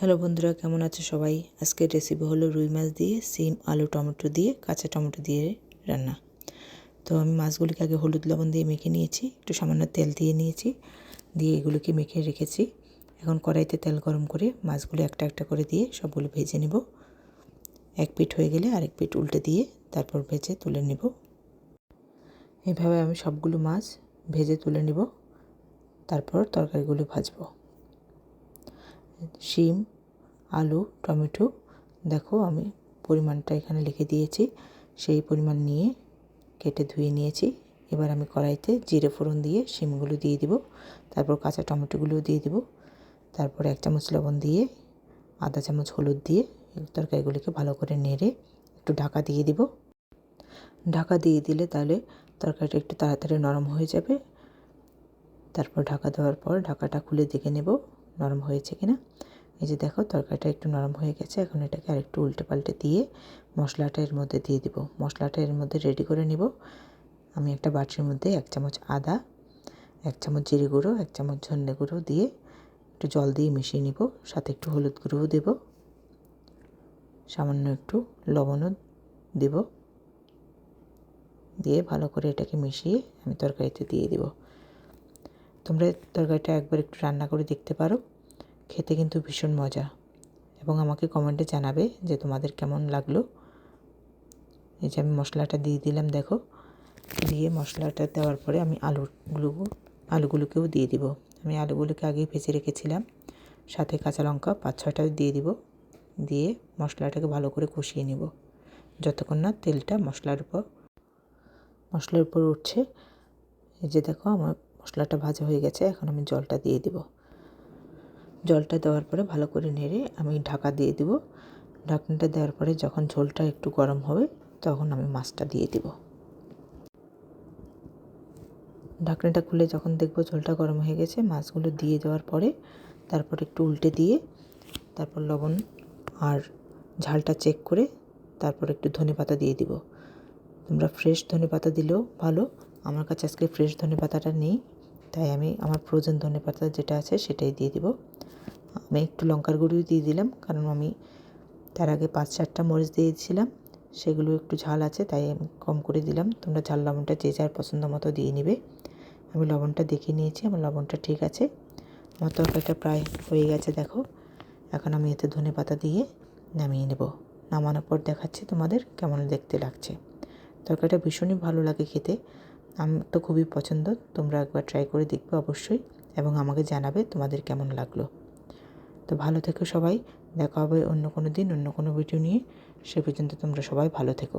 Hello বন্ধুরা, কেমন আছো সবাই? আজকের রেসিপি হলো রুই মাছ দিয়ে সিম, আলু, টমেটো দিয়ে কাঁচা টমেটো দিয়ে রান্না। তো আমি মাছগুলিকে আগে হলুদ লবণ দিয়ে মেখে নিয়েছি, একটু সামান্য তেল দিয়ে নিয়েছি, দিয়ে এগুলোকে মেখে রেখেছি। এখন কড়াইতে তেল গরম করে মাছগুলো একটা একটা করে দিয়ে সবগুলো ভেজে নেব। এক পিঠ হয়ে গেলে আরেক পিঠ উল্টে দিয়ে তারপর ভেজে তুলে নেব। এইভাবে আমি সবগুলো মাছ ভেজে তুলে নেব, তারপর তরকারিগুলো ভাজবো। শিম, আলু, টমেটো, দেখো আমি পরিমাণটা এখানে লিখে দিয়েছি। সেই পরিমাণ নিয়ে কেটে ধুয়ে নিয়েছি। এবার আমি কড়াইতে জিরে ফোড়ন দিয়ে শিমগুলো দিয়ে দিব। তারপর কাঁচা টমেটোগুলোও দিয়ে দিব। তারপর এক চামচ লবণ দিয়ে, আধা চামচ হলুদ দিয়ে তরকারিগুলিকে ভালো করে নেড়ে একটু ঢাকা দিয়ে দিব। ঢাকা দিয়ে দিলে তাহলে তরকারিটা একটু তাড়াতাড়ি নরম হয়ে যাবে। তারপর ঢাকা দেওয়ার পর ঢাকাটা খুলে দেখে নেব। নরম হয়েছে কিনা? এই যে দেখো, তরকারিটা একটু নরম হয়ে গেছে। এখন এটাকে আরেকটু উল্টে পাল্টে দিয়ে মশলাটা এর মধ্যে দিয়ে দিব। মশলাটা এর মধ্যে রেডি করে নিব। আমি একটা বাটির মধ্যে এক চামচ আদা, এক চামচ জিরে গুঁড়ো, এক চামচ ধনে গুঁড়ো দিয়ে একটু জল দিয়ে মিশিয়ে নিব। সাথে একটু হলুদ গুঁড়োও দেব। সামান্য একটু লবণও দেব। দিয়ে ভালো করে এটাকে মিশিয়ে আমি তরকারিতে দিয়ে দেব। তোমরা তরকারিটা একবার একটু রান্না করে দেখতে পারো। খেতে কিন্তু ভীষণ মজা। এবং আমাকে কমেন্টে জানাবে যে তোমাদের কেমন লাগল। এই যে আমি মশলাটা দিয়ে দিলাম, দেখো। দিয়ে মশলাটা দেওয়ার পরে আমি আলুগুলো, আলুগুলোকেও দিয়ে দিব। আমি আলুগুলোকে আগেই ভেজে রেখেছিলাম। সাথে কাঁচা লঙ্কা পাঁচ ছয়টা দিয়ে দিব। দিয়ে মশলাটাকে ভালো করে কষিয়ে নিব। যতক্ষণ না তেলটা মশলার উপর মশলার উপর উঠছে। এই যে দেখো, আমার মশলাটা ভাজা হয়ে গেছে, এখন আমি জলটা দিয়ে দিব। জলটা দেওয়ার পরে ভালো করে নেড়ে আমি ঢাকা দিয়ে দিব। ঢাকনাটা দেওয়ার পরে যখন ঝোলটা একটু গরম হবে, তখন আমি মাছটা দিয়ে দিব। ঢাকনাটা খুলে যখন দেখব ঝোলটা গরম হয়ে গেছে, মাছগুলো দিয়ে দেওয়ার পরে তারপর একটু উল্টে দিয়ে, তারপর লবণ আর ঝালটা চেক করে তারপর একটু ধনে পাতা দিয়ে দিব। তোমরা ফ্রেশ ধনে পাতা দিলেও ভালো। আমার কাছে আজকে ফ্রেশ ধনে পাতাটা নেই। তাই আমি আমার ফ্রোজেন ধনে পাতা যেটা আছে সেটাই দিয়ে দিব। আমি একটু লঙ্কার গুঁড়িও দিয়ে দিলাম, কারণ আমি তার আগে পাঁচ চারটা মরিচ দিয়েছিলাম, সেগুলো একটু ঝাল আছে, তাই আমি কম করে দিলাম। তোমরা ঝাল লবণটা যে যার পছন্দ মতো দিয়ে নিবে। আমি লবণটা দেখে নিয়েছি, আমার লবণটা ঠিক আছে। আমার তরকারিটা প্রায় হয়ে গেছে, দেখো। এখন আমি এতে ধনে পাতা দিয়ে নামিয়ে নেব। নামানোর পর দেখাচ্ছি তোমাদের কেমন দেখতে লাগছে। তরকারিটা ভীষণই ভালো লাগে খেতে। আমার তো খুবই পছন্দ। তোমরা একবার ট্রাই করে দেখবে অবশ্যই এবং আমাকে জানাবে তোমাদের কেমন লাগল। তো ভালো থেকো সবাই। দেখা হবে অন্য কোনো দিন, অন্য কোনো ভিডিও নিয়ে। সে পর্যন্ত তোমরা সবাই ভালো থেকো।